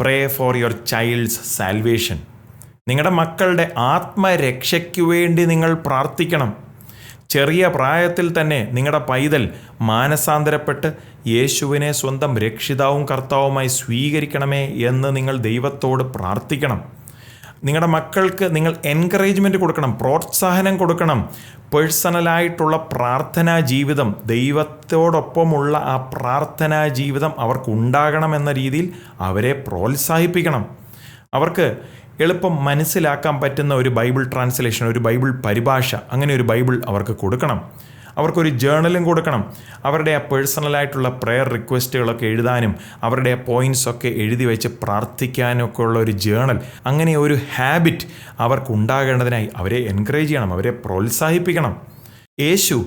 Pray for your child's salvation നിങ്ങളുടെ മക്കളുടെ ആത്മരക്ഷയ്ക്ക് വേണ്ടി നിങ്ങൾ പ്രാർത്ഥിക്കണം. ചെറിയ പ്രായത്തിൽ തന്നെ നിങ്ങളുടെ പൈതൽ മാനസാന്തരപ്പെട്ട് യേശുവിനെ സ്വന്തം രക്ഷിതാവും കർത്താവുമായി സ്വീകരിക്കണമേ എന്ന് നിങ്ങൾ ദൈവത്തോട് പ്രാർത്ഥിക്കണം. നിങ്ങളുടെ മക്കൾക്ക് നിങ്ങൾ എൻകറേജ്മെന്റ് കൊടുക്കണം പ്രോത്സാഹനം കൊടുക്കണം. പേഴ്സണലായിട്ടുള്ള പ്രാർത്ഥനാ ജീവിതം ദൈവത്തോടൊപ്പമുള്ള ആ പ്രാർത്ഥനാ ജീവിതം അവർക്കുണ്ടാകണം എന്ന രീതിയിൽ അവരെ പ്രോത്സാഹിപ്പിക്കണം. അവർക്ക് എളുപ്പം മനസ്സിലാക്കാൻ പറ്റുന്ന ഒരു ബൈബിൾ ട്രാൻസ്ലേഷൻ ഒരു ബൈബിൾ പരിഭാഷ അങ്ങനെ ഒരു ബൈബിൾ അവർക്ക് കൊടുക്കണം. അവർക്കൊരു ജേണലും കൊടുക്കണം. അവരുടെ ആ പേഴ്സണലായിട്ടുള്ള പ്രെയർ റിക്വസ്റ്റുകളൊക്കെ എഴുതാനും അവരുടെ പോയിന്റ്സ് ഒക്കെ എഴുതി വെച്ച് പ്രാർത്ഥിക്കാനും ഒക്കെ ഉള്ള ഒരു ജേണൽ അങ്ങനെ ഒരു ഹാബിറ്റ് അവർക്കുണ്ടാകേണ്ടതിനായി അവരെ എൻകറേജ് ചെയ്യണം അവരെ പ്രോത്സാഹിപ്പിക്കണം. യേശു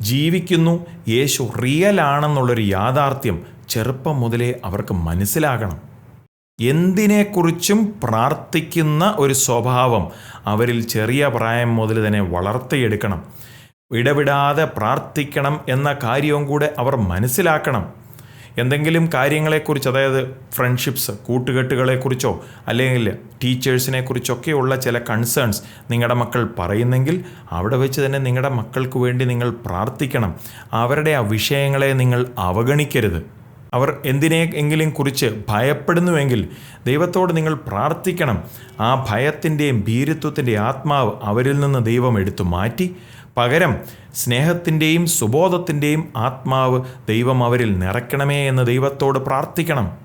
ജീവിക്കുന്നു യേശു റിയൽ ആണെന്നുള്ളൊരു യാഥാർത്ഥ്യം ചെറുപ്പം മുതലേ അവർക്ക് മനസ്സിലാകണം. എന്തിനെക്കുറിച്ചും പ്രാർത്ഥിക്കുന്ന ഒരു സ്വഭാവം അവരിൽ ചെറിയ പ്രായം മുതൽ തന്നെ വളർത്തിയെടുക്കണം. ഇടവിടാതെ പ്രാർത്ഥിക്കണം എന്ന കാര്യവും കൂടെ അവർ മനസ്സിലാക്കണം. എന്തെങ്കിലും കാര്യങ്ങളെക്കുറിച്ച് അതായത് ഫ്രണ്ട്ഷിപ്സ് കൂട്ടുകെട്ടുകളെക്കുറിച്ചോ അല്ലെങ്കിൽ ടീച്ചേഴ്സിനെ കുറിച്ചൊക്കെയുള്ള ചില കൺസേൺസ് നിങ്ങളുടെ മക്കൾ പറയുന്നെങ്കിൽ അവിടെ വെച്ച് തന്നെ നിങ്ങളുടെ മക്കൾക്ക് വേണ്ടി നിങ്ങൾ പ്രാർത്ഥിക്കണം. അവരുടെ ആ വിഷയങ്ങളെ നിങ്ങൾ അവഗണിക്കരുത്. അവർ എന്തിനെ എങ്കിലും കുറിച്ച് ഭയപ്പെടുന്നുവെങ്കിൽ ദൈവത്തോട് നിങ്ങൾ പ്രാർത്ഥിക്കണം. ആ ഭയത്തിന്റെയും ഭീരുത്വത്തിന്റെ ആത്മാവ് അവരിൽ നിന്ന് ദൈവം എടുത്തു മാറ്റി. പകരം സ്നേഹത്തിന്റെയും സുബോധത്തിന്റെയും ആത്മാവ് ദൈവം അവരിൽ നിറയ്ക്കണമേ എന്ന് ദൈവത്തോട് പ്രാർത്ഥിക്കണം.